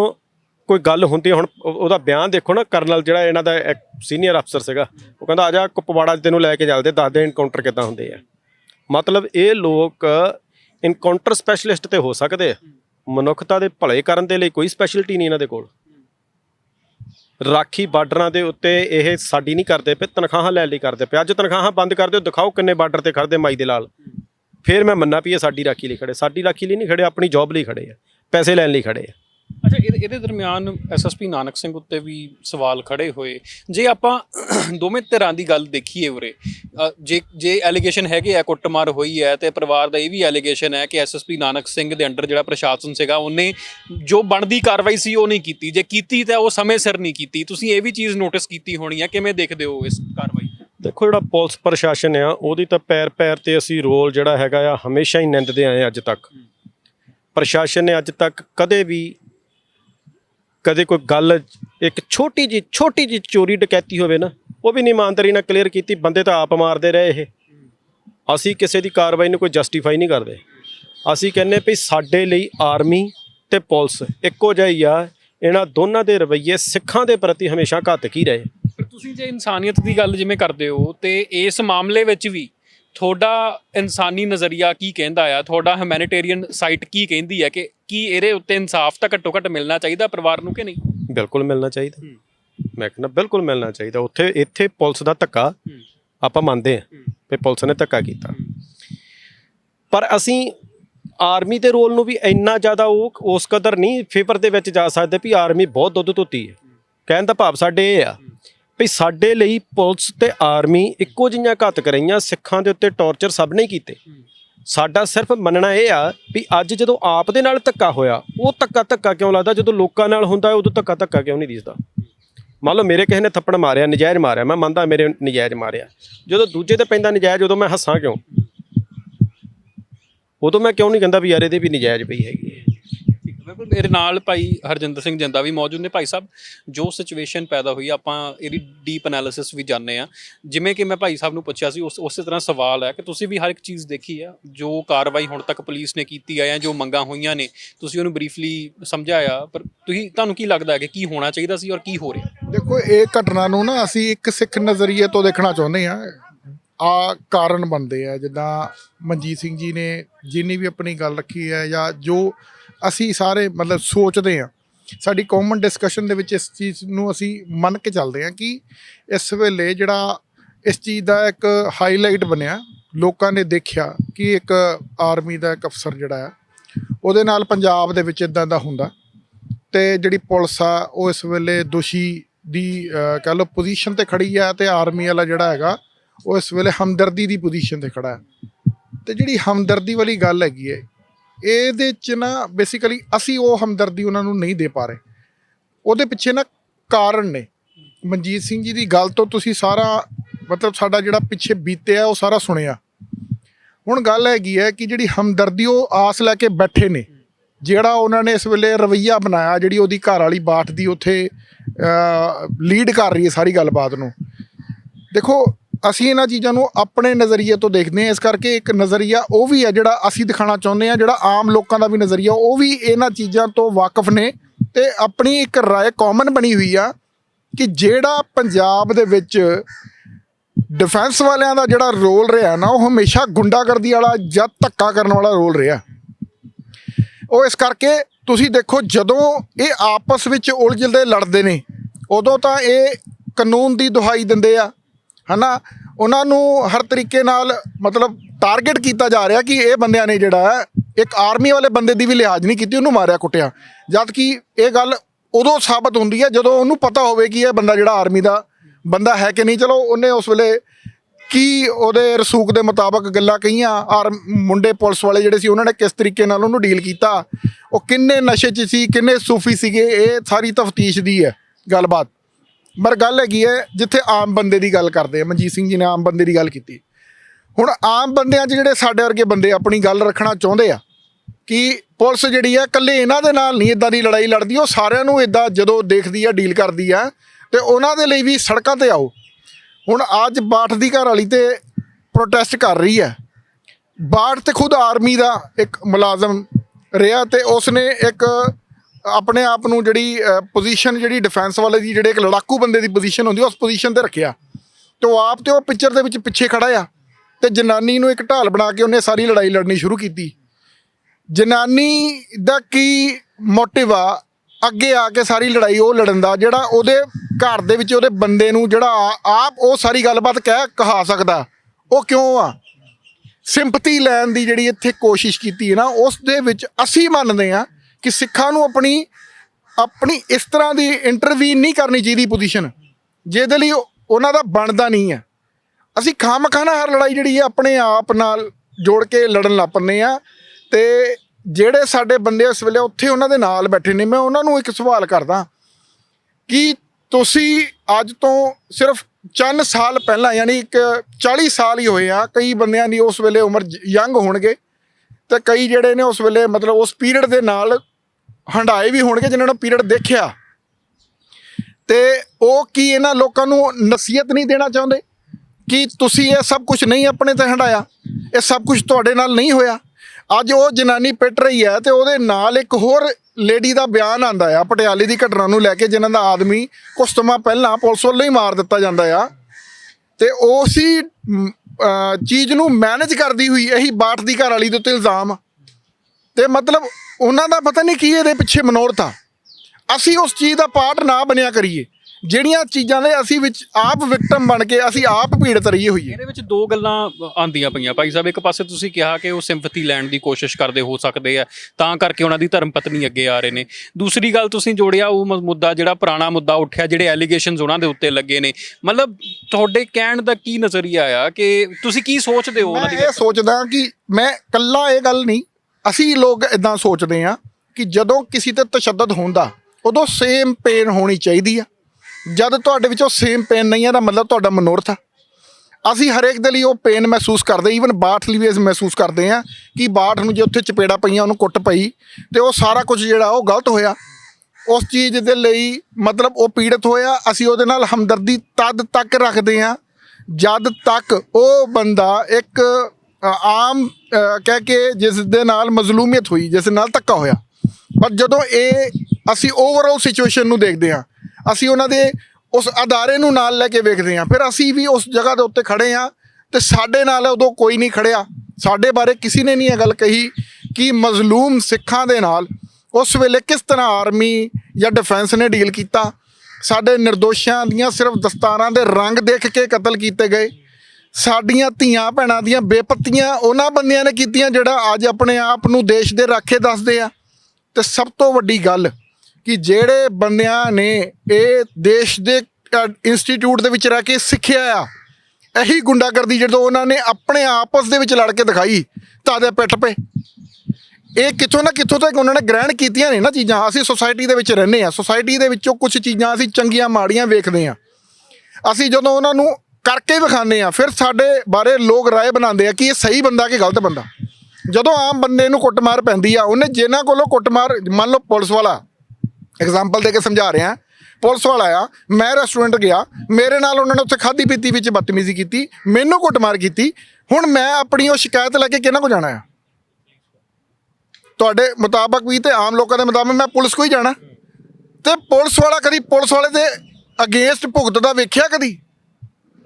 ਕੋਈ ਗੱਲ ਹੁੰਦੀ ਹੁਣ ਉਹਦਾ ਬਿਆਨ ਦੇਖੋ ਨਾ, ਕਰਨਲ ਜਿਹੜਾ ਇਹਨਾਂ ਦਾ ਇੱਕ ਸੀਨੀਅਰ ਅਫਸਰ ਸੀਗਾ, ਉਹ ਕਹਿੰਦਾ, ਆ ਜਾ, ਕੁਪਵਾੜਾ 'ਚ ਤੈਨੂੰ ਲੈ ਕੇ ਚੱਲਦੇ, ਦੱਸ ਦੇ ਇਨਕਾਊਂਟਰ ਕਿੱਦਾਂ ਹੁੰਦੇ ਆ। ਮਤਲਬ ਇਹ ਲੋਕ ਇਨਕਾਊਂਟਰ ਸਪੈਸ਼ਲਿਸਟ ਤੇ ਹੋ ਸਕਦੇ ਆ। ਮਨੁੱਖਤਾ ਦੇ ਭਲੇ ਕਰਨ ਦੇ ਲਈ ਕੋਈ ਸਪੈਸ਼ਲਿਟੀ ਨਹੀਂ ਇਹਨਾਂ ਦੇ ਕੋਲ। ਰਾਖੀ ਬਾਰਡਰਾਂ ਦੇ ਉੱਤੇ ਇਹ ਸਾਡੀ ਨਹੀਂ ਕਰਦੇ ਪਏ, ਤਨਖਾਹਾਂ ਲੈਣ ਲਈ ਕਰਦੇ ਪਏ। ਅੱਜ ਤਨਖਾਹਾਂ ਬੰਦ ਕਰ ਦਿਓ, ਦਿਖਾਓ ਕਿੰਨੇ ਬਾਰਡਰ ਤੇ ਖੜਦੇ ਮਾਈ ਦੇ ਲਾਲ। ਫਿਰ ਮੈਂ ਮੰਨਾਂ ਵੀ ਇਹ ਸਾਡੀ ਰਾਖੀ ਲਈ ਖੜੇ ਸਾਡੀ ਰਾਖੀ ਲਈ ਨਹੀਂ ਖੜੇ, ਆਪਣੀ ਜੌਬ ਲਈ ਖੜੇ ਆ। ਪੈਸੇ ਲੈਣ ਲਈ ਖੜੇ ਆ। ਅੱਛਾ, ਇਹਦੇ ਇਹਦੇ ਦਰਮਿਆਨ ਐਸਐਸਪੀ ਨਾਨਕ ਸਿੰਘ ਉੱਤੇ ਵੀ ਸਵਾਲ ਖੜੇ ਹੋਏ। ਜੇ ਆਪਾਂ ਦੋਵੇਂ ਧਿਰਾਂ ਦੀ ਗੱਲ ਦੇਖੀਏ ਉਰੇ ਜੇ ਜੇ ਐਲੀਗੇਸ਼ਨ ਹੈਗੇ ਆ, ਕੁੱਟਮਾਰ ਹੋਈ ਹੈ ਤੇ ਪਰਿਵਾਰ ਦਾ ਇਹ ਵੀ ਐਲੀਗੇਸ਼ਨ ਹੈ ਕਿ ਐਸਐਸਪੀ ਨਾਨਕ ਸਿੰਘ ਦੇ ਅੰਡਰ ਜਿਹੜਾ ਪ੍ਰਸ਼ਾਸਨ ਸੀਗਾ, ਉਹਨੇ ਜੋ ਬਣਦੀ ਕਾਰਵਾਈ ਸੀ ਉਹ ਨਹੀਂ ਕੀਤੀ। ਜੇ ਕੀਤੀ ਤਾਂ ਉਹ ਸਮੇਂ ਸਿਰ ਨਹੀਂ ਕੀਤੀ। ਤੁਸੀਂ ਇਹ ਵੀ ਚੀਜ਼ ਨੋਟਿਸ ਕੀਤੀ ਹੋਣੀ ਹੈ। ਕਿਵੇਂ ਦੇਖਦੇ ਹੋ ਇਸ ਕਾਰਵਾਈ ਦੇਖੋ ਜਿਹੜਾ ਪੁਲਿਸ ਪ੍ਰਸ਼ਾਸਨ ਆ, ਉਹਦੀ ਤਾਂ ਪੈਰ ਪੈਰ ਤੇ ਅਸੀਂ ਰੋਲ ਜਿਹੜਾ ਹੈਗਾ ਆ, ਹਮੇਸ਼ਾ ਹੀ ਨਿੰਦਦੇ ਆਏ ਅੱਜ ਤੱਕ। ਪ੍ਰਸ਼ਾਸਨ ਨੇ ਅੱਜ ਤੱਕ ਕਦੇ ਵੀ ਕਦੇ ਕੋਈ ਗੱਲ, ਇੱਕ ਛੋਟੀ ਜੀ ਛੋਟੀ ਜੀ ਚੋਰੀ ਡਕੈਤੀ ਹੋਵੇ ਨਾ, ਉਹ ਵੀ ਨਹੀਂ ਇਮਾਨਦਾਰੀ ਨਾਲ ਕਲੀਅਰ ਕੀਤੀ, ਬੰਦੇ ਤਾਂ ਆਪ ਮਾਰਦੇ ਰਹੇ ਇਹ। ਅਸੀਂ ਕਿਸੇ ਦੀ ਕਾਰਵਾਈ ਨੂੰ ਕੋਈ ਜਸਟੀਫਾਈ ਨਹੀਂ ਕਰਦੇ। ਅਸੀਂ ਕਹਿੰਨੇ ਵੀ ਸਾਡੇ ਲਈ ਆਰਮੀ ਤੇ ਪੁਲਿਸ ਇੱਕੋ ਜਿਹਾ ਹੀ ਆ, ਇਹਨਾਂ ਦੋਨਾਂ ਦੇ ਰਵੱਈਏ ਸਿੱਖਾਂ ਦੇ ਪ੍ਰਤੀ ਹਮੇਸ਼ਾ ਘਾਤਕ ਹੀ ਰਹੇ। ਤੁਸੀਂ ਜੇ ਇਨਸਾਨੀਅਤ ਦੀ ਗੱਲ ਜਿਵੇਂ ਕਰਦੇ ਹੋ ਤੇ ਇਸ ਮਾਮਲੇ ਵਿੱਚ ਵੀ ਤੁਹਾਡਾ ਇਨਸਾਨੀ ਨਜ਼ਰੀਆ ਕੀ ਕਹਿੰਦਾ ਆ? ਤੁਹਾਡਾ ਹਿਊਮੈਨਿਟੇਰੀਅਨ ਸਾਈਟ ਕੀ ਕਹਿੰਦੀ ਹੈ ਕਿ ਕੀ ਇਹਦੇ ਉੱਤੇ ਇਨਸਾਫ ਤਾਂ ਘੱਟੋ ਘੱਟ ਮਿਲਣਾ ਚਾਹੀਦਾ ਪਰਿਵਾਰ ਨੂੰ ਕਿ ਨਹੀਂ? ਬਿਲਕੁਲ ਮਿਲਣਾ ਚਾਹੀਦਾ। ਮੈਂ ਕਹਿੰਦਾ ਬਿਲਕੁਲ ਮਿਲਣਾ ਚਾਹੀਦਾ। ਉੱਥੇ ਇੱਥੇ ਪੁਲਿਸ ਦਾ ਧੱਕਾ। ਆਪਾਂ ਮੰਨਦੇ ਹੂੰ। ਵੀ ਪੁਲਿਸ ਨੇ ਧੱਕਾ ਕੀਤਾ। ਪਰ ਅਸੀਂ ਆਰਮੀ ਦੇ ਰੋਲ ਨੂੰ ਵੀ ਇੰਨਾ ਜ਼ਿਆਦਾ ਉਹ ਉਸ ਕਦਰ ਨਹੀਂ ਫੇਵਰ ਦੇ ਵਿੱਚ ਜਾ ਸਕਦੇ ਵੀ ਆਰਮੀ ਬਹੁਤ ਦੁੱਧ ਧੁੱਤੀ ਹੈ। ਕਹਿਣ ਦਾ ਭਾਵ ਸਾਡੇ ਇਹ ਆ। ਵੀ ਸਾਡੇ ਲਈ ਪੁਲਿਸ ਤੇ ਆਰਮੀ ਇੱਕੋ ਜਿਹੀਆਂ ਘਾਤਕ ਰਹੀਆਂ ਸਿੱਖਾਂ ਦੇ ਉੱਤੇ ਟੌਰਚਰ ਸਭ ਨੇ ਕੀਤੇ। ਸਾਡਾ ਸਿਰਫ ਮੰਨਣਾ ਇਹ ਆ ਵੀ ਅੱਜ ਜਦੋਂ ਆਪ ਦੇ ਨਾਲ ਧੱਕਾ ਹੋਇਆ, ਉਹ ਧੱਕਾ ਧੱਕਾ ਕਿਉਂ ਲੱਗਦਾ? ਜਦੋਂ ਲੋਕਾਂ ਨਾਲ ਹੁੰਦਾ ਉਦੋਂ ਧੱਕਾ ਧੱਕਾ ਕਿਉਂ ਨਹੀਂ ਦਿਸਦਾ? ਮੰਨ ਲਓ ਮੇਰੇ ਕਿਸੇ ਨੇ ਥੱਪੜ ਮਾਰਿਆ, ਨਜਾਇਜ਼ ਮਾਰਿਆ, ਮੈਂ ਮੰਨਦਾ ਮੇਰੇ ਨਜਾਇਜ਼ ਮਾਰਿਆ। ਜਦੋਂ ਦੂਜੇ ਤੇ ਪੈਂਦਾ ਨਜਾਇਜ਼, ਉਦੋਂ ਮੈਂ ਹੱਸਾਂ ਕਿਉਂ? ਉਦੋਂ ਮੈਂ ਕਿਉਂ ਨਹੀਂ ਕਹਿੰਦਾ ਵੀ ਯਾਰ ਇਹਦੇ ਵੀ ਨਜਾਇਜ਼ ਪਈ ਹੈਗੀ ਹੈ ਬਿਲਕੁਲ, ਮੇਰੇ ਨਾਲ ਭਾਈ ਹਰਜਿੰਦਰ ਸਿੰਘ ਜਿੰਦਾ ਵੀ ਮੌਜੂਦ ਨੇ। ਭਾਈ ਸਾਹਿਬ, ਜੋ ਸਿਚੁਏਸ਼ਨ ਪੈਦਾ ਹੋਈ ਆਪਾਂ ਇਹਦੀ ਡੀਪ ਐਨਾਲਿਸਿਸ ਵੀ ਜਾਣਦੇ ਆ। ਜਿਵੇਂ ਕਿ ਮੈਂ ਭਾਈ ਸਾਹਿਬ ਨੂੰ ਪੁੱਛਿਆ ਸੀ, ਉਸ, ਉਸੇ ਤਰ੍ਹਾਂ ਸਵਾਲ ਹੈ ਕਿ ਤੁਸੀਂ ਵੀ ਹਰ ਇੱਕ ਚੀਜ਼ ਦੇਖੀ ਆ, ਜੋ ਕਾਰਵਾਈ ਹੁਣ ਤੱਕ ਪੁਲਿਸ ਨੇ ਕੀਤੀ ਆ ਜਾਂ ਜੋ ਮੰਗਾਂ ਹੋਈਆਂ ਨੇ, ਤੁਸੀਂ ਉਹਨੂੰ ਬਰੀਫਲੀ ਸਮਝਾਇਆ, ਪਰ ਤੁਸੀਂ, ਤੁਹਾਨੂੰ ਕੀ ਲੱਗਦਾ ਹੈ ਕਿ ਕੀ ਹੋਣਾ ਚਾਹੀਦਾ ਸੀ ਔਰ ਕੀ ਹੋ ਰਿਹਾ? ਦੇਖੋ, ਇਹ ਘਟਨਾ ਨੂੰ ਨਾ ਅਸੀਂ ਇੱਕ ਸਿੱਖ ਨਜ਼ਰੀਏ ਤੋਂ ਦੇਖਣਾ ਚਾਹੁੰਦੇ ਆ। ਆ ਕਾਰਨ ਬਣਦੇ ਆ ਜਿੱਦਾਂ ਮਨਜੀਤ ਸਿੰਘ ਜੀ ਨੇ ਜਿੰਨੀ ਵੀ ਆਪਣੀ ਗੱਲ ਰੱਖੀ ਹੈ ਜਾਂ ਜੋ ਅਸੀਂ ਸਾਰੇ ਮਤਲਬ ਸੋਚਦੇ ਆ ਸਾਡੀ ਕਾਮਨ ਡਿਸਕਸ਼ਨ ਦੇ ਵਿੱਚ ਇਸ ਚੀਜ਼ ਨੂੰ ਅਸੀਂ ਮੰਨ ਕੇ ਚੱਲਦੇ ਆ ਕਿ ਇਸ ਵੇਲੇ ਜਿਹੜਾ ਇਸ ਚੀਜ਼ ਦਾ ਇੱਕ ਹਾਈਲਾਈਟ ਬਣਿਆ ਲੋਕਾਂ ਨੇ ਦੇਖਿਆ ਕਿ ਇੱਕ ਆਰਮੀ ਦਾ ਇੱਕ ਅਫਸਰ ਜਿਹੜਾ ਆ ਉਹਦੇ ਨਾਲ ਪੰਜਾਬ ਦੇ ਵਿੱਚ ਇਦਾਂ ਦਾ ਹੁੰਦਾ ਤੇ ਜਿਹੜੀ ਪੁਲਿਸ ਆ ਉਹ ਇਸ ਵੇਲੇ ਦੋਸ਼ੀ ਦੀ ਅਹ, ਕਹਿ ਲਓ ਪੋਜੀਸ਼ਨ ਤੇ ਖੜੀ ਆ ਤੇ ਆਰਮੀ ਵਾਲਾ ਜਿਹੜਾ ਹੈਗਾ ਉਹ ਇਸ ਵੇਲੇ ਹਮਦਰਦੀ ਦੀ ਪੋਜੀਸ਼ਨ ਤੇ ਖੜਾ ਹੈ। ਤੇ ਜਿਹੜੀ ਹਮਦਰਦੀ ਵਾਲੀ ਗੱਲ ਹੈਗੀ ਹੈ, ਇਹਦੇ ਚ ਨਾ ਬੇਸਿਕਲੀ ਅਸੀਂ ਉਹ ਹਮਦਰਦੀ ਉਹਨਾਂ ਨੂੰ ਨਹੀਂ ਦੇ ਪਾ ਰਹੇ। ਉਹਦੇ ਪਿੱਛੇ ਨਾ ਕਾਰਨ ਨੇ। ਮਨਜੀਤ ਸਿੰਘ ਜੀ ਦੀ ਗੱਲ ਤੋਂ ਤੁਸੀਂ ਸਾਰਾ, ਮਤਲਬ ਸਾਡਾ ਜਿਹੜਾ ਪਿੱਛੇ ਬੀਤਿਆ, ਉਹ ਸਾਰਾ ਸੁਣਿਆ। ਹੁਣ ਗੱਲ ਹੈਗੀ ਹੈ ਕਿ ਜਿਹੜੀ ਹਮਦਰਦੀ, ਉਹ ਆਸ ਲੈ ਕੇ ਬੈਠੇ ਨੇ। ਜਿਹੜਾ ਉਹਨਾਂ ਨੇ ਇਸ ਵੇਲੇ ਰਵਈਆ ਬਣਾਇਆ, ਜਿਹੜੀ ਉਹਦੀ ਘਰ ਵਾਲੀ ਬਾਠ ਦੀ ਉੱਥੇ ਲੀਡ ਕਰ ਰਹੀ ਹੈ ਸਾਰੀ ਗੱਲਬਾਤ ਨੂੰ। ਦੇਖੋ ਅਸੀਂ ਇਹਨਾਂ ਚੀਜ਼ਾਂ ਨੂੰ ਆਪਣੇ ਨਜ਼ਰੀਏ ਤੋਂ ਦੇਖਦੇ ਹਾਂ। ਇਸ ਕਰਕੇ ਇੱਕ ਨਜ਼ਰੀਆ ਉਹ ਵੀ ਹੈ ਜਿਹੜਾ ਅਸੀਂ ਦਿਖਾਣਾ ਚਾਹੁੰਦੇ ਹਾਂ, ਜਿਹੜਾ ਆਮ ਲੋਕਾਂ ਦਾ ਵੀ ਨਜ਼ਰੀਆ, ਉਹ ਵੀ ਇਹਨਾਂ ਚੀਜ਼ਾਂ ਤੋਂ ਵਾਕਿਫ ਨੇ ਤੇ ਆਪਣੀ ਇੱਕ ਰਾਏ ਕਾਮਨ ਬਣੀ ਹੋਈ ਆ ਕਿ ਜਿਹੜਾ ਪੰਜਾਬ ਦੇ ਵਿੱਚ ਡਿਫੈਂਸ ਵਾਲਿਆਂ ਦਾ ਜਿਹੜਾ ਰੋਲ ਰਿਹਾ ਨਾ, ਉਹ ਹਮੇਸ਼ਾ ਗੁੰਡਾਗਰਦੀ ਵਾਲਾ ਜਾਂ ਧੱਕਾ ਕਰਨ ਵਾਲਾ ਰੋਲ ਰਿਹਾ। ਉਹ ਇਸ ਕਰਕੇ ਤੁਸੀਂ ਦੇਖੋ, ਜਦੋਂ ਇਹ ਆਪਸ ਵਿੱਚ ਉਲਝਦੇ ਲੜਦੇ ਨੇ, ਉਦੋਂ ਤਾਂ ਇਹ ਕਾਨੂੰਨ ਦੀ ਦੁਹਾਈ ਦਿੰਦੇ ਆ। ਹਨਾ? ਉਹਨਾਂ ਨੂੰ ਹਰ ਤਰੀਕੇ ਨਾਲ ਮਤਲਬ ਟਾਰਗੇਟ ਕੀਤਾ ਜਾ ਰਿਹਾ ਕਿ ਇਹ ਬੰਦਿਆਂ ਨੇ ਜਿਹੜਾ ਹੈ, ਇੱਕ ਆਰਮੀ ਵਾਲੇ ਬੰਦੇ ਦੀ ਵੀ ਲਿਹਾਜ਼ ਨਹੀਂ ਕੀਤੀ ਉਹਨੂੰ ਮਾਰਿਆ ਕੁੱਟਿਆ। ਜਦ ਕਿ ਇਹ ਗੱਲ ਉਦੋਂ ਸਾਬਤ ਹੁੰਦੀ ਹੈ ਜਦੋਂ ਉਹਨੂੰ ਪਤਾ ਹੋਵੇ ਕਿ ਇਹ ਬੰਦਾ ਜਿਹੜਾ ਆਰਮੀ ਦਾ ਬੰਦਾ ਹੈ ਕਿ ਨਹੀਂ। ਚਲੋ ਉਹਨੇ ਉਸ ਵੇਲੇ ਕੀ ਉਹਦੇ ਰਸੂਖ ਦੇ ਮੁਤਾਬਕ ਗੱਲਾਂ ਕਹੀਆਂ ਔਰ ਮੁੰਡੇ ਪੁਲਿਸ ਵਾਲੇ ਜਿਹੜੇ ਸੀ ਉਹਨਾਂ ਨੇ ਕਿਸ ਤਰੀਕੇ ਨਾਲ ਉਹਨੂੰ ਡੀਲ ਕੀਤਾ? ਉਹ ਕਿੰਨੇ ਨਸ਼ੇ 'ਚ ਸੀ ਕਿੰਨੇ ਸੂਫੀ ਸੀਗੇ? ਇਹ ਸਾਰੀ ਤਫਤੀਸ਼ ਦੀ ਹੈ ਗੱਲਬਾਤ। ਪਰ ਗੱਲ ਹੈਗੀ ਹੈ, ਜਿੱਥੇ ਆਮ ਬੰਦੇ ਦੀ ਗੱਲ ਕਰਦੇ ਆ, ਮਨਜੀਤ ਸਿੰਘ ਜੀ ਨੇ ਆਮ ਬੰਦੇ ਦੀ ਗੱਲ ਕੀਤੀ। ਹੁਣ ਆਮ ਬੰਦਿਆਂ 'ਚ ਜਿਹੜੇ ਸਾਡੇ ਵਰਗੇ ਬੰਦੇ ਆਪਣੀ ਗੱਲ ਰੱਖਣਾ ਚਾਹੁੰਦੇ ਆ, ਕਿ ਪੁਲਿਸ ਜਿਹੜੀ ਆ, ਇਕੱਲੇ ਇਹਨਾਂ ਦੇ ਨਾਲ ਨਹੀਂ ਇਦਾਂ ਦੀ ਲੜਾਈ ਲੜਦੀ, ਉਹ ਸਾਰਿਆਂ ਨੂੰ ਇਦਾਂ ਜਦੋਂ ਦੇਖਦੀ ਆ, ਡੀਲ ਕਰਦੀ ਆ, ਤੇ ਉਹਨਾਂ ਦੇ ਲਈ ਵੀ ਸੜਕਾਂ ਤੇ ਆਓ। ਹੁਣ ਅੱਜ ਬਾਠ ਦੀ ਘਰ ਵਾਲੀ ਤੇ ਪ੍ਰੋਟੈਸਟ ਕਰ ਰਹੀ ਹੈ ਬਾਠ ਤੇ ਖੁਦ ਆਰਮੀ ਦਾ ਇੱਕ ਮੁਲਾਜ਼ਮ ਰਿਹਾ ਤੇ ਉਸਨੇ ਇੱਕ ਆਪਣੇ ਆਪ ਨੂੰ ਜਿਹੜੀ ਪੋਜੀਸ਼ਨ ਜਿਹੜੀ ਡਿਫੈਂਸ ਵਾਲੇ ਦੀ ਜਿਹੜੇ ਇੱਕ ਲੜਾਕੂ ਬੰਦੇ ਦੀ ਪੋਜੀਸ਼ਨ ਹੁੰਦੀ ਉਸ ਪੋਜੀਸ਼ਨ ਤੇ ਰੱਖਿਆ। ਤੇ ਉਹ ਆਪ ਤੇ ਉਹ ਪਿਕਚਰ ਦੇ ਵਿੱਚ ਪਿੱਛੇ ਖੜਾ ਆ ਤੇ ਜਨਾਨੀ ਨੂੰ ਇੱਕ ਢਾਲ ਬਣਾ ਕੇ ਉਹਨੇ ਸਾਰੀ ਲੜਾਈ ਲੜਨੀ ਸ਼ੁਰੂ ਕੀਤੀ। ਜਨਾਨੀ ਦਾ ਕੀ ਮੋਟਿਵ ਆ? ਅੱਗੇ ਆ ਕੇ ਸਾਰੀ ਲੜਾਈ ਉਹ ਲੜਨ ਦਾ, ਜਿਹੜਾ ਉਹਦੇ ਘਰ ਦੇ ਵਿੱਚ ਉਹਦੇ ਬੰਦੇ ਨੂੰ ਜਿਹੜਾ ਆ- ਆਪ ਉਹ ਸਾਰੀ ਗੱਲਬਾਤ ਕਹਿ, ਕਹਾ ਸਕਦਾ, ਉਹ ਕਿਉਂ ਆ? ਸਿੰਪਥੀ ਲੈਣ ਦੀ ਜਿਹੜੀ ਇੱਥੇ ਕੋਸ਼ਿਸ਼ ਕੀਤੀ ਹੈ ਨਾ, ਉਸ ਦੇ ਵਿੱਚ ਅਸੀਂ ਮੰਨਦੇ ਆ ਕਿ ਸਿੱਖਾਂ ਨੂੰ ਆਪਣੀ ਆਪਣੀ ਇਸ ਤਰ੍ਹਾਂ ਦੀ ਇੰਟਰਵੀਨ ਨਹੀਂ ਕਰਨੀ ਚਾਹੀਦੀ ਪੋਜੀਸ਼ਨ ਜਿਹਦੇ ਲਈ ਉਹਨਾਂ ਦਾ ਬਣਦਾ ਨਹੀਂ ਹੈ। ਅਸੀਂ ਖਾਮਖਾਨਾ ਹਰ ਲੜਾਈ ਜਿਹੜੀ ਹੈ ਆਪਣੇ ਆਪ ਨਾਲ ਜੋੜ ਕੇ ਲੜਨ ਲੱਗ ਪੈਂਦੇ ਆ ਤੇ ਜਿਹੜੇ ਸਾਡੇ ਬੰਦੇ ਇਸ ਵੇਲੇ ਉੱਥੇ ਉਹਨਾਂ ਦੇ ਨਾਲ ਬੈਠੇ ਨੇ, ਮੈਂ ਉਹਨਾਂ ਨੂੰ ਇੱਕ ਸਵਾਲ ਕਰਦਾ ਕਿ ਤੁਸੀਂ ਅੱਜ ਤੋਂ ਸਿਰਫ ਚੰਦ ਸਾਲ ਪਹਿਲਾਂ, ਯਾਨੀ ਇੱਕ 40 ਸਾਲ ਹੀ ਹੋਏ ਆ, ਕਈ ਬੰਦਿਆਂ ਦੀ ਉਸ ਵੇਲੇ ਉਮਰ ਯੰਗ ਹੋਣਗੇ ਤੇ ਕਈ ਜਿਹੜੇ ਨੇ ਉਸ ਵੇਲੇ ਮਤਲਬ ਉਸ ਪੀਰੀਅਡ ਦੇ ਨਾਲ ਹੰਡਾਏ ਵੀ ਹੋਣਗੇ ਜਿਨ੍ਹਾਂ ਨੇ ਪੀਰੀਅਡ ਦੇਖਿਆ। ਤੇ ਉਹ ਕੀ ਇਹਨਾਂ ਲੋਕਾਂ ਨੂੰ ਨਸੀਹਤ ਨਹੀਂ ਦੇਣਾ ਚਾਹੁੰਦੇ? ਕਿ ਤੁਸੀਂ ਇਹ ਸਭ ਕੁਝ ਨਹੀਂ ਆਪਣੇ ਤੇ ਹੰਡਾਇਆ? ਇਹ ਸਭ ਕੁਝ ਤੁਹਾਡੇ ਨਾਲ ਨਹੀਂ ਹੋਇਆ? ਅੱਜ ਉਹ ਜਨਾਨੀ ਪਿੱਟ ਰਹੀ ਹੈ ਤੇ ਉਹਦੇ ਨਾਲ ਇੱਕ ਹੋਰ ਲੇਡੀ ਦਾ ਬਿਆਨ ਆਂਦਾ ਆ। ਪਟਿਆਲੇ ਦੀ ਘਟਨਾ ਨੂੰ ਲੈ ਕੇ ਜਿਨ੍ਹਾਂ ਦਾ ਆਦਮੀ ਕੁਝ ਸਮਾਂ ਪਹਿਲਾਂ ਪੁਲਿਸ ਵੱਲੋਂ ਹੀ ਮਾਰ ਦਿੱਤਾ ਜਾਂਦਾ ਆ। ਤੇ ਉਸੀ ਚੀਜ਼ ਨੂੰ ਮੈਨੇਜ ਕਰਦੀ ਹੋਈ, ਇਹੀ ਬਾਠ ਦੀ ਘਰ ਵਾਲੀ ਦੇ ਉੱਤੇ ਇਲਜ਼ਾਮ। ਆ। ਤੇ ਮਤਲਬ ਉਹਨਾਂ ਦਾ ਪਤਾ ਨਹੀਂ ਕੀ ਇਹਦੇ ਪਿੱਛੇ ਮਨੋਰਥ। ਆ ਅਸੀਂ ਉਸ ਚੀਜ਼ ਦਾ ਪਾਰਟ ਨਾ ਬਣਿਆ ਕਰੀਏ। ਜਿਹੜੀਆਂ ਚੀਜ਼ਾਂ ਦੇ ਅਸੀਂ ਵਿੱਚ ਆਪ ਵਿਕਟਮ ਬਣ ਕੇ ਅਸੀਂ ਆਪ ਪੀੜਤ ਰਹੀਏ ਹੋਈਏ। ਇਹਦੇ ਵਿੱਚ ਦੋ ਗੱਲਾਂ ਆਂਦੀਆਂ ਪਈਆਂ। ਭਾਈ ਸਾਹਿਬ ਇੱਕ ਪਾਸੇ ਤੁਸੀਂ ਕਿਹਾ ਕਿ ਉਹ ਸਿੰਪਥੀ ਲੈਣ ਦੀ ਕੋਸ਼ਿਸ਼ ਕਰਦੇ ਹੋ ਸਕਦੇ ਆ ਤਾਂ ਕਰਕੇ ਉਹਨਾਂ ਦੀ ਧਰਮ ਪਤਨੀ ਅੱਗੇ ਆ ਰਹੇ ਨੇ। ਦੂਸਰੀ ਗੱਲ ਤੁਸੀਂ ਜੋੜਿਆ ਉਹ ਮੁੱਦਾ ਜਿਹੜਾ ਪੁਰਾਣਾ ਮੁੱਦਾ ਉੱਠਿਆ ਜਿਹੜੇ ਐਲੀਗੇਸ਼ਨਸ ਉਹਨਾਂ ਦੇ ਉੱਤੇ ਲੱਗੇ ਨੇ। ਮਤਲਬ ਤੁਹਾਡੇ ਕਹਿਣ ਦਾ ਕੀ ਨਜ਼ਰੀਆ ਆ ਕਿ ਤੁਸੀਂ ਕੀ ਸੋਚਦੇ ਹੋ ਉਹਨਾਂ ਮੈਂ ਇਹ ਸੋਚਦਾ ਕਿ ਮੈਂ ਕੱਲਾ ਇਹ ਗੱਲ ਨਹੀਂ ਅਸੀਂ ਲੋਕ ਇਦਾਂ ਸੋਚਦੇ ਆ ਕਿ ਜਦੋਂ ਕਿਸੇ ਤੇ ਤਸ਼ੱਦਦ ਹੁੰਦਾ, ਉਦੋਂ ਸੇਮ ਪੇਨ ਹੋਣੀ ਚਾਹੀਦੀ ਆ। ਜਦ ਤੁਹਾਡੇ ਵਿੱਚੋਂ ਸੇਮ ਪੇਨ ਨਹੀਂ ਆ, ਤਾਂ ਮਤਲਬ ਤੁਹਾਡਾ ਮਨੋਰਥ ਆ। ਅਸੀਂ ਹਰੇਕ ਦੇ ਲਈ ਉਹ ਪੇਨ ਮਹਿਸੂਸ ਕਰਦੇ ਈਵਨ ਬਾਠ ਲਈ ਵੀ ਅਸੀਂ ਮਹਿਸੂਸ ਕਰਦੇ ਆ ਕਿ ਬਾਠ ਨੂੰ ਜੇ ਉੱਥੇ ਚਪੇੜਾ ਪਈਆਂ, ਉਹਨੂੰ ਕੁੱਟ ਪਈ, ਤੇ ਉਹ ਸਾਰਾ ਕੁਝ ਜਿਹੜਾ ਉਹ ਗਲਤ ਹੋਇਆ। ਉਸ ਚੀਜ਼ ਦੇ ਲਈ ਮਤਲਬ ਉਹ ਪੀੜਤ ਹੋਇਆ, ਅਸੀਂ ਉਹਦੇ ਨਾਲ ਹਮਦਰਦੀ ਤਦ ਤੱਕ ਰੱਖਦੇ ਆ ਜਦ ਤੱਕ ਉਹ ਬੰਦਾ ਇੱਕ ਆਮ ਕਹਿ ਕੇ ਜਿਸ ਦੇ ਨਾਲ ਮਜ਼ਲੂਮੀਅਤ ਹੋਈ, ਜਿਸ ਨਾਲ ਧੱਕਾ ਹੋਇਆ। ਪਰ ਜਦੋਂ ਇਹ ਅਸੀਂ ਓਵਰਆਲ ਸਿਚੁਏਸ਼ਨ ਨੂੰ ਦੇਖਦੇ ਹਾਂ, ਅਸੀਂ ਉਹਨਾਂ ਦੇ ਉਸ ਅਦਾਰੇ ਨੂੰ ਨਾਲ ਲੈ ਕੇ ਵੇਖਦੇ ਹਾਂ, ਫਿਰ ਅਸੀਂ ਵੀ ਉਸ ਜਗ੍ਹਾ ਦੇ ਉੱਤੇ ਖੜੇ ਹਾਂ ਤੇ ਸਾਡੇ ਨਾਲ ਉਦੋਂ ਕੋਈ ਨਹੀਂ ਖੜਿਆ ਸਾਡੇ ਬਾਰੇ ਕਿਸੇ ਨੇ ਨਹੀਂ ਇਹ ਗੱਲ ਕਹੀ ਕਿ ਮਜ਼ਲੂਮ ਸਿੱਖਾਂ ਦੇ ਨਾਲ ਉਸ ਵੇਲੇ ਕਿਸ ਤਰ੍ਹਾਂ ਆਰਮੀ ਜਾਂ ਡਿਫੈਂਸ ਨੇ ਡੀਲ ਕੀਤਾ। ਸਾਡੇ ਨਿਰਦੋਸ਼ਾਂ ਦੀਆਂ ਸਿਰਫ ਦਸਤਾਰਾਂ ਦੇ ਰੰਗ ਦੇਖ ਕੇ ਕਤਲ ਕੀਤੇ ਗਏ। ਸਾਡੀਆਂ ਧੀਆਂ ਭੈਣਾਂ ਦੀਆਂ ਬੇਪੱਤੀਆਂ ਉਹਨਾਂ ਬੰਦਿਆਂ ਨੇ ਕੀਤੀਆਂ ਜਿਹੜਾ ਅੱਜ ਆਪਣੇ ਆਪ ਨੂੰ ਦੇਸ਼ ਦੇ ਰਾਖੇ ਦੱਸਦੇ ਆ। ਤੇ ਸਭ ਤੋਂ ਵੱਡੀ ਗੱਲ ਕਿ ਜਿਹੜੇ ਬੰਦਿਆਂ ਨੇ ਇਹ ਦੇਸ਼ ਦੇ ਇੰਸਟੀਚਿਊਟ ਦੇ ਵਿੱਚ ਰਹਿ ਕੇ ਸਿੱਖਿਆ ਆ, ਇਹੀ ਗੁੰਡਾਗਰਦੀ ਜਦੋਂ ਉਹਨਾਂ ਨੇ ਆਪਣੇ ਆਪਸ ਦੇ ਵਿੱਚ ਲੜ ਕੇ ਦਿਖਾਈ, ਤਾਂ ਦੇ ਪਿੱਠ ਪੇ। ਇਹ ਕਿੱਥੋਂ ਨਾ ਕਿੱਥੋਂ ਤੱਕ ਉਹਨਾਂ ਨੇ ਗ੍ਰਹਿਣ ਕੀਤੀਆਂ ਨੇ ਨਾ ਚੀਜ਼ਾਂ। ਅਸੀਂ ਸੁਸਾਇਟੀ ਦੇ ਵਿੱਚ ਰਹਿੰਦੇ ਆ। ਸੁਸਾਇਟੀ ਦੇ ਵਿੱਚੋਂ ਕੁਝ ਚੀਜ਼ਾਂ ਅਸੀਂ ਚੰਗੀਆਂ ਮਾੜੀਆਂ ਵੇਖਦੇ ਆ। ਅਸੀਂ ਜਦੋਂ ਉਹਨਾਂ ਨੂੰ ਕਰਕੇ ਵਿਖਾਉਂਦੇ ਆ ਫਿਰ ਸਾਡੇ ਬਾਰੇ ਲੋਕ ਰਾਏ ਬਣਾਉਂਦੇ ਆ ਕਿ ਇਹ ਸਹੀ ਬੰਦਾ ਕਿ ਗਲਤ ਬੰਦਾ। ਜਦੋਂ ਆਮ ਬੰਦੇ ਨੂੰ ਕੁੱਟਮਾਰ ਪੈਂਦੀ ਆ, ਉਹਨੇ ਜਿਨ੍ਹਾਂ ਕੋਲੋਂ ਕੁੱਟਮਾਰ, ਮੰਨ ਲਓ ਪੁਲਿਸ ਵਾਲਾ ਐਗਜ਼ਾਮਪਲ ਦੇ ਕੇ ਸਮਝਾ ਰਿਹਾ, ਪੁਲਿਸ ਵਾਲਾ ਆ, ਮੈਂ ਰੈਸਟੋਰੈਂਟ ਗਿਆ, ਮੇਰੇ ਨਾਲ ਉਹਨਾਂ ਨੇ ਉੱਥੇ ਖਾਦੀ ਪੀਤੀ ਵਿੱਚ ਬਦਤਮੀਜ਼ੀ ਕੀਤੀ, ਮੈਨੂੰ ਕੁੱਟਮਾਰ ਕੀਤੀ, ਹੁਣ ਮੈਂ ਆਪਣੀ ਉਹ ਸ਼ਿਕਾਇਤ ਲੈ ਕੇ ਕਿਹਨਾਂ ਕੋ ਜਾਣਾ ਆ? ਤੁਹਾਡੇ ਮੁਤਾਬਕ ਵੀ ਤੇ ਆਮ ਲੋਕਾਂ ਦੇ ਮੁਤਾਬਕ ਮੈਂ ਪੁਲਿਸ ਕੋ ਹੀ ਜਾਣਾ। ਤੇ ਪੁਲਿਸ ਵਾਲਾ ਕਦੀ ਪੁਲਿਸ ਵਾਲੇ ਦੇ ਅਗੇਂਸਟ ਭੁਗਤਦਾ ਵੇਖਿਆ ਕਦੀ?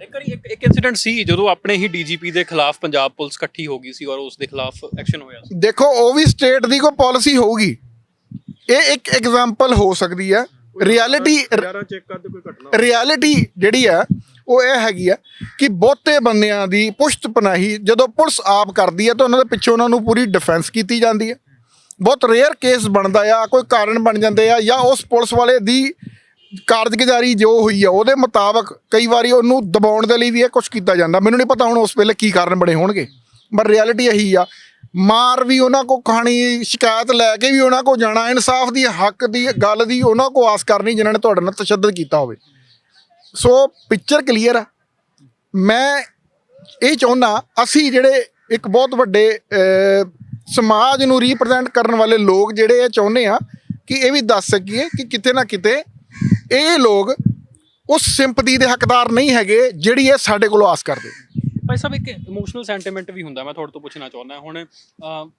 ਇੱਕ ਵਾਰੀ ਇੱਕ ਇੱਕ ਇਨਸੀਡੈਂਟ ਸੀ ਜਦੋਂ ਆਪਣੇ ਹੀ ਡੀਜੀਪੀ ਦੇ ਖਿਲਾਫ ਪੰਜਾਬ ਪੁਲਿਸ ਇਕੱਠੀ ਹੋ ਗਈ ਸੀ ਔਰ ਉਸ ਦੇ ਖਿਲਾਫ ਐਕਸ਼ਨ ਹੋਇਆ ਸੀ। ਦੇਖੋ ਉਹ ਵੀ ਸਟੇਟ ਦੀ ਕੋਈ ਪਾਲਿਸੀ ਹੋਊਗੀ। ਇਹ ਇੱਕ ਐਗਜ਼ਾਮਪਲ ਹੋ ਸਕਦੀ ਹੈ। ਰਿਐਲਿਟੀ ਰਿਐਲਿਟੀ ਜਿਹੜੀ ਆ ਉਹ ਇਹ ਹੈਗੀ ਆ ਕਿ ਬਹੁਤੇ ਬੰਦਿਆਂ ਦੀ ਪੁਸ਼ਤ ਪਨਾਹੀ ਜਦੋਂ ਪੁਲਿਸ ਆਪ ਕਰਦੀ ਹੈ ਤਾਂ ਉਹਨਾਂ ਦੇ ਪਿੱਛੇ ਉਹਨਾਂ ਨੂੰ ਪੂਰੀ ਡਿਫੈਂਸ ਕੀਤੀ ਜਾਂਦੀ ਹੈ। ਬਹੁਤ ਰੇਅਰ ਕੇਸ ਬਣਦਾ ਆ ਕੋਈ ਕਾਰਨ ਬਣ ਜਾਂਦੇ ਆ ਜਾਂ ਉਸ ਪੁਲਿਸ ਵਾਲੇ ਦੀ ਕਾਰਜਗੁਜ਼ਾਰੀ ਜੋ ਹੋਈ ਆ, ਉਹਦੇ ਮੁਤਾਬਕ ਕਈ ਵਾਰੀ ਉਹਨੂੰ ਦਬਾਉਣ ਦੇ ਲਈ ਵੀ ਇਹ ਕੁਝ ਕੀਤਾ ਜਾਂਦਾ। ਮੈਨੂੰ ਨਹੀਂ ਪਤਾ ਹੁਣ ਉਸ ਵੇਲੇ ਕੀ ਕਾਰਨ ਬਣੇ ਹੋਣਗੇ, ਪਰ ਰਿਐਲਿਟੀ ਇਹੀ ਆ, ਮਾਰ ਵੀ ਉਹਨਾਂ ਕੋ ਕਹਾਣੀ, ਸ਼ਿਕਾਇਤ ਲੈ ਕੇ ਵੀ ਉਹਨਾਂ ਕੋ ਜਾਣਾ, ਇਨਸਾਫ ਦੀ, ਹੱਕ ਦੀ, ਗੱਲ ਦੀ ਉਹਨਾਂ ਕੋ ਆਸ ਕਰਨੀ, ਜਿਨ੍ਹਾਂ ਨੇ ਤੁਹਾਡੇ ਨਾਲ ਤਸ਼ੱਦਦ ਕੀਤਾ ਹੋਵੇ। ਸੋ ਪਿਕਚਰ ਕਲੀਅਰ ਆ। ਮੈਂ ਇਹ ਚਾਹੁੰਦਾ, ਅਸੀਂ ਜਿਹੜੇ ਇੱਕ ਬਹੁਤ ਵੱਡੇ ਸਮਾਜ ਨੂੰ ਰਿਪਰੈਜ਼ੈਂਟ ਕਰਨ ਵਾਲੇ ਲੋਕ ਜਿਹੜੇ ਇਹ ਚਾਹੁੰਦੇ ਆ, ਕਿ ਇਹ ਵੀ ਦੱਸ ਸਕੀਏ ਕਿ ਕਿਤੇ ਨਾ ਕਿਤੇ ਇਹ ਲੋਕ ਉਸ ਸਿੰਪਥੀ ਦੇ ਹੱਕਦਾਰ ਨਹੀਂ ਹੈਗੇ ਜਿਹੜੀ ਇਹ ਸਾਡੇ ਕੋਲੋਂ ਆਸ ਕਰਦੇ। ਭਾਈ ਸਾਹਿਬ ਇੱਕ ਇਮੋਸ਼ਨਲ ਸੈਂਟੀਮੈਂਟ ਵੀ ਹੁੰਦਾ ਮੈਂ ਤੁਹਾਡੇ ਤੋਂ ਪੁੱਛਣਾ ਚਾਹੁੰਦਾ। ਹੁਣ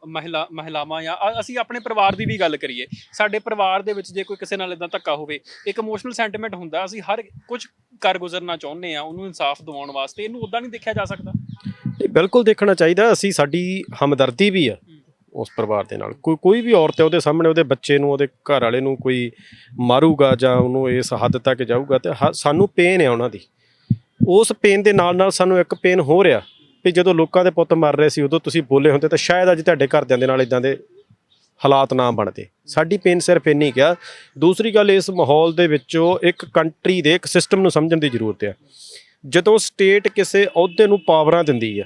ਮਹਿਲਾ ਮਹਿਲਾਵਾਂ ਜਾਂ ਅਸੀਂ ਆਪਣੇ ਪਰਿਵਾਰ ਦੀ ਵੀ ਗੱਲ ਕਰੀਏ। ਸਾਡੇ ਪਰਿਵਾਰ ਦੇ ਵਿੱਚ ਜੇ ਕੋਈ ਕਿਸੇ ਨਾਲ ਇਦਾਂ ਧੱਕਾ ਹੋਵੇ ਇੱਕ ਇਮੋਸ਼ਨਲ ਸੈਂਟੀਮੈਂਟ ਹੁੰਦਾ ਅਸੀਂ ਹਰ ਕੁਝ ਕਰ ਗੁਜ਼ਰਨਾ ਚਾਹੁੰਦੇ ਆ ਉਹਨੂੰ ਇਨਸਾਫ ਦਿਵਾਉਣ ਵਾਸਤੇ। ਇਹਨੂੰ ਉਦਾਂ ਨਹੀਂ ਦੇਖਿਆ ਜਾ ਸਕਦਾ। ਇਹ ਬਿਲਕੁਲ ਦੇਖਣਾ ਚਾਹੀਦਾ ਅਸੀਂ ਸਾਡੀ ਹਮਦਰਦੀ ਵੀ ਆ। ਉਸ ਪਰਿਵਾਰ ਦੇ ਨਾਲ। ਕੋਈ ਕੋਈ ਵੀ ਔਰਤ ਹੈ, ਉਹਦੇ ਸਾਹਮਣੇ ਉਹਦੇ ਬੱਚੇ ਨੂੰ, ਉਹਦੇ ਘਰ ਵਾਲੇ ਨੂੰ ਕੋਈ ਮਾਰੂਗਾ ਜਾਂ ਉਹਨੂੰ ਇਸ ਹੱਦ ਤੱਕ ਜਾਊਗਾ ਤੇ ਹ- ਸਾਨੂੰ ਪੇਨ ਹੈ ਉਹਨਾਂ ਦੀ। ਉਸ ਪੇਨ ਦੇ ਨਾਲ ਨਾਲ ਸਾਨੂੰ ਇੱਕ ਪੇਨ ਹੋ ਰਿਹਾ ਵੀ ਜਦੋਂ ਲੋਕਾਂ ਦੇ ਪੁੱਤ ਮਰ ਰਹੇ ਸੀ, ਉਦੋਂ ਤੁਸੀਂ ਬੋਲੇ ਹੁੰਦੇ ਤਾਂ ਸ਼ਾਇਦ ਅੱਜ ਤੁਹਾਡੇ ਘਰਦਿਆਂ ਦੇ ਨਾਲ ਇਦਾਂ ਦੇ ਹਾਲਾਤ ਨਾ ਬਣਦੇ। ਸਾਡੀ ਪੇਨ ਸਿਰਫ ਇੰਨੀ ਕਿਹਾ ਦੂਸਰੀ ਗੱਲ, ਇਸ ਮਾਹੌਲ ਦੇ ਵਿੱਚੋਂ ਇੱਕ ਕੰਟਰੀ ਦੇ, ਇੱਕ ਸਿਸਟਮ ਨੂੰ ਸਮਝਣ ਦੀ ਜ਼ਰੂਰਤ ਹੈ ਜਦੋਂ ਸਟੇਟ ਕਿਸੇ ਅਹੁਦੇ ਨੂੰ ਪਾਵਰਾਂ ਦਿੰਦੀ ਆ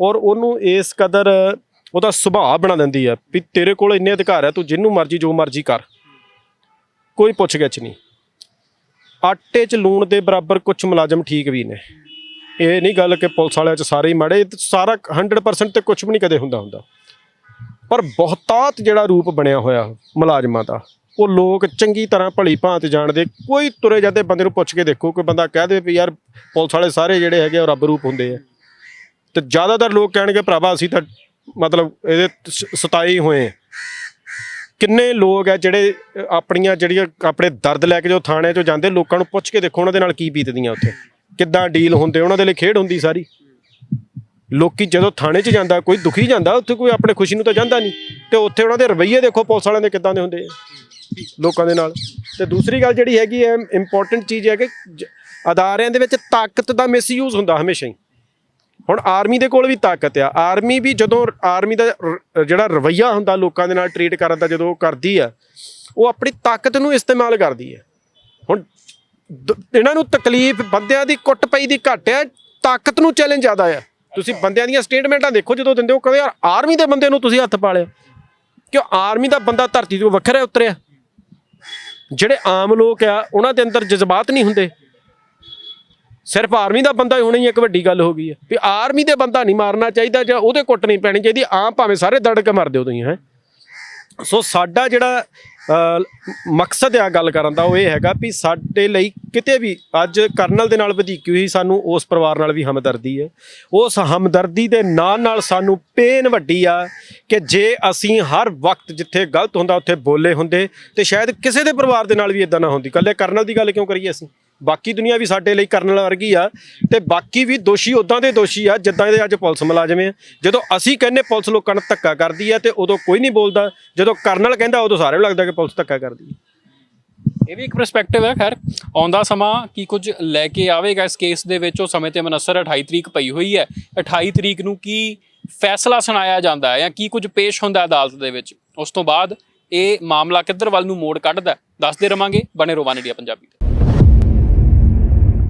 ਔਰ ਉਹਨੂੰ ਇਸ ਕਦਰ ਉਹਦਾ ਸੁਭਾਅ ਬਣਾ ਦਿੰਦੀ ਆ ਵੀ ਤੇਰੇ ਕੋਲ ਇੰਨੇ ਅਧਿਕਾਰ ਆ, ਤੂੰ ਜਿੰਨੂੰ ਮਰਜ਼ੀ, ਜੋ ਮਰਜ਼ੀ ਕਰ। ਕੋਈ ਪੁੱਛ ਗਿੱਛ ਨਹੀਂ। ਆਟੇ 'ਚ ਲੂਣ ਦੇ ਬਰਾਬਰ ਕੁਝ ਮੁਲਾਜ਼ਮ ਠੀਕ ਵੀ ਨੇ। ਇਹ ਨਹੀਂ ਗੱਲ ਕਿ ਪੁਲਿਸ ਵਾਲਿਆਂ 'ਚ ਸਾਰੇ ਹੀ ਮਾੜੇ ਸਾਰਾ 100% ਤੇ ਕੁਝ ਵੀ ਨਹੀਂ ਕਦੇ ਹੁੰਦਾ ਹੁੰਦਾ। ਪਰ ਬਹੁਤਾਤ ਜਿਹੜਾ ਰੂਪ ਬਣਿਆ ਹੋਇਆ ਮੁਲਾਜ਼ਮਾਂ ਦਾ, ਉਹ ਲੋਕ ਚੰਗੀ ਤਰ੍ਹਾਂ ਭਲੀ ਭਾਂਤ ਜਾਣਦੇ, ਕੋਈ ਤੁਰੇ ਜਾਂਦੇ ਬੰਦੇ ਨੂੰ ਪੁੱਛ ਕੇ ਦੇਖੋ, ਕੋਈ ਬੰਦਾ ਕਹਿ ਦੇ ਵੀ ਯਾਰ ਪੁਲਿਸ ਵਾਲੇ ਸਾਰੇ ਜਿਹੜੇ ਹੈਗੇ ਆ, ਉਹ ਰੱਬ ਰੂਪ ਹੁੰਦੇ ਆ। ਤੇ ਜ਼ਿਆਦਾਤਰ ਲੋਕ ਕਹਿਣਗੇ, ਭਰਾਵਾ ਅਸੀਂ ਤਾਂ ਮਤਲਬ ਇਹਦੇ ਸ- ਸਤਾਏ ਹੋਏ ਕਿੰਨੇ ਲੋਕ ਆ ਜਿਹੜੇ ਆਪਣੀਆਂ ਜਿਹੜੀਆਂ ਆਪਣੇ ਦਰਦ ਲੈ ਕੇ ਜੋ ਥਾਣੇ 'ਚੋਂ ਜਾਂਦੇ, ਲੋਕਾਂ ਨੂੰ ਪੁੱਛ ਕੇ ਦੇਖੋ ਉਹਨਾਂ ਦੇ ਨਾਲ ਕੀ ਬੀਤਦੀਆਂ ਉੱਥੇ। ਕਿੱਦਾਂ ਡੀਲ ਹੁੰਦੇ, ਉਹਨਾਂ ਦੇ ਲਈ ਖੇਡ ਹੁੰਦੀ ਸਾਰੀ। ਲੋਕੀ ਜਦੋਂ ਥਾਣੇ 'ਚ ਜਾਂਦਾ, ਕੋਈ ਦੁਖੀ ਜਾਂਦਾ, ਉੱਥੇ ਕੋਈ ਆਪਣੇ ਖੁਸ਼ੀ ਨੂੰ ਤਾਂ ਜਾਂਦਾ ਨਹੀਂ। ਤੇ ਉੱਥੇ ਉਹਨਾਂ ਦੇ ਰਵੱਈਏ ਦੇਖੋ ਪੁਲਿਸ ਵਾਲਿਆਂ ਦੇ ਕਿੱਦਾਂ ਦੇ ਹੁੰਦੇ ਆ, ਲੋਕਾਂ ਦੇ ਨਾਲ। ਤੇ ਦੂਸਰੀ ਗੱਲ ਜਿਹੜੀ ਹੈਗੀ ਹੈ ਇੰਪੋਰਟੈਂਟ ਚੀਜ਼ ਹੈ ਕਿ ਜ- ਅਦਾਰਿਆਂ ਦੇ ਵਿੱਚ ਤਾਕਤ ਦਾ ਮਿਸਯੂਜ਼ ਹੁੰਦਾ ਹਮੇਸ਼ਾ ਹੀ। ਹੁਣ ਆਰਮੀ ਦੇ ਕੋਲ ਵੀ ਤਾਕਤ ਆ। ਆਰਮੀ ਵੀ ਜਦੋਂ ਆਰਮੀ ਦਾ ਰ- ਜਿਹੜਾ ਰਵੱਈਆ ਹੁੰਦਾ ਲੋਕਾਂ ਦੇ ਨਾਲ ਟਰੀਟ ਕਰਨ ਦਾ ਜਦੋਂ ਉਹ ਕਰਦੀ ਆ, ਉਹ ਆਪਣੀ ਤਾਕਤ ਨੂੰ ਇਸਤੇਮਾਲ ਕਰਦੀ ਹੈ ਹੁਣ ਦ- ਇਹਨਾਂ ਨੂੰ ਤਕਲੀਫ ਬੰਦਿਆਂ ਦੀ ਕੁੱਟ ਪਈ ਦੀ ਘੱਟ ਹੈ ਤਾਕਤ ਨੂੰ ਚੈਲੰਜ ਜ਼ਿਆਦਾ ਆ। ਤੁਸੀਂ ਬੰਦਿਆਂ ਦੀਆਂ ਸਟੇਟਮੈਂਟਾਂ ਦੇਖੋ, ਜਦੋਂ ਦਿੰਦੇ ਹੋ, ਕਹਿੰਦੇ ਯਾਰ ਆਰਮੀ ਦੇ ਬੰਦੇ ਨੂੰ ਤੁਸੀਂ ਹੱਥ ਪਾ ਲਿਆ ਕਿਉਂ ਆਰਮੀ ਦਾ ਬੰਦਾ ਧਰਤੀ ਤੋਂ ਵੱਖਰਾ ਉਤਰਿਆ? ਜਿਹੜੇ ਆਮ ਲੋਕ ਆ, ਉਹਨਾਂ ਦੇ ਅੰਦਰ ਜਜ਼ਬਾਤ ਨਹੀਂ ਹੁੰਦੇ। ਸਿਰਫ ਆਰਮੀ ਦਾ ਬੰਦਾ ਹੋਣਾ ਹੀ ਇੱਕ ਵੱਡੀ ਗੱਲ ਹੋ ਗਈ ਹੈ। ਵੀ ਆਰਮੀ ਦੇ ਬੰਦਾ ਨਹੀਂ ਮਾਰਨਾ ਚਾਹੀਦਾ ਜਾਂ ਉਹਦੇ ਕੁੱਟ ਨਹੀਂ ਪੈਣੀ ਚਾਹੀਦੀ, ਆਮ ਭਾਵੇਂ ਸਾਰੇ ਦੜ ਕੇ ਮਰ ਦਿਓ ਤੁਸੀਂ, ਹੈ। ਸੋ ਸਾਡਾ ਜਿਹੜਾ ਮਕਸਦ ਆ ਗੱਲ ਕਰਨ ਦਾ, ਉਹ ਇਹ ਹੈਗਾ ਵੀ ਸਾਡੇ ਲਈ ਕਿਤੇ ਵੀ, ਅੱਜ ਕਰਨਲ ਦੇ ਨਾਲ ਵਧੀਕੀ ਹੋਈ ਸਾਨੂੰ, ਉਸ ਪਰਿਵਾਰ ਨਾਲ ਵੀ ਹਮਦਰਦੀ ਹੈ। ਉਸ ਹਮਦਰਦੀ ਦੇ ਨਾਲ ਨਾਲ ਸਾਨੂੰ ਪੇਨ ਵੱਡੀ ਆ ਕਿ ਜੇ ਅਸੀਂ ਹਰ ਵਕਤ ਜਿੱਥੇ ਗਲਤ ਹੁੰਦਾ, ਉੱਥੇ ਬੋਲੇ ਹੁੰਦੇ ਤੇ ਸ਼ਾਇਦ ਕਿਸੇ ਦੇ ਪਰਿਵਾਰ ਦੇ ਨਾਲ ਵੀ ਇਦਾਂ ਨਾ ਹੁੰਦੀ। ਕੱਲੇ ਕਰਨਲ ਦੀ ਗੱਲ ਕਿਉਂ ਕਰੀਏ ਅਸੀਂ? ਬਾਕੀ ਦੁਨੀਆ ਵੀ ਸਾਡੇ ਲਈ ਕਰਨਲ ਵਰਗੀ ਆ ਤੇ ਬਾਕੀ ਵੀ ਦੋਸ਼ੀ ਉਦਾਂ ਦੇ ਦੋਸ਼ੀ ਆ ਜਿੱਦਾਂ ਦੇ ਅੱਜ ਪੁਲਿਸ ਮੁਲਾਜ਼ਮ ਆ। ਜਦੋਂ ਅਸੀਂ ਕਹਿੰਨੇ ਪੁਲਿਸ ਲੋਕਾਂ ਨੂੰ ਧੱਕਾ ਕਰਦੀ ਆ ਤੇ ਉਦੋਂ ਕੋਈ ਨਹੀਂ ਬੋਲਦਾ। ਜਦੋਂ ਕਰਨਲ ਕਹਿੰਦਾ, ਉਦੋਂ ਸਾਰੇ ਨੂੰ ਲੱਗਦਾ ਕਿ ਪੁਲਿਸ ਧੱਕਾ ਕਰਦੀ ਹੈ ਇਹ ਵੀ ਇੱਕ ਪਰਸਪੈਕਟਿਵ ਹੈ ਖੈਰ। ਆਉਂਦਾ ਸਮਾਂ ਕੀ ਕੁਝ ਲੈ ਕੇ ਆਵੇਗਾ ਇਸ ਕੇਸ ਦੇ ਵਿੱਚ, ਉਹ ਸਮੇਂ ਤੇ ਮਨਸਰ 28 ਤਰੀਕ ਪਈ ਹੋਈ ਹੈ। 28 ਤਰੀਕ ਨੂੰ ਕੀ ਫੈਸਲਾ ਸੁਣਾਇਆ ਜਾਂਦਾ ਹੈ ਜਾਂ ਕੀ ਕੁਝ ਪੇਸ਼ ਹੁੰਦਾ ਅਦਾਲਤ ਦੇ ਵਿੱਚ? ਉਸ ਤੋਂ ਬਾਅਦ ਇਹ ਮਾਮਲਾ ਕਿੱਧਰ ਵੱਲ ਨੂੰ ਮੋੜ ਕੱਢਦਾ ਦੱਸਦੇ ਰਵਾਂਗੇ। ਬਣੇ ਰੋਵਾਨ ਇੰਡੀਆ ਪੰਜਾਬੀ ਤੇ।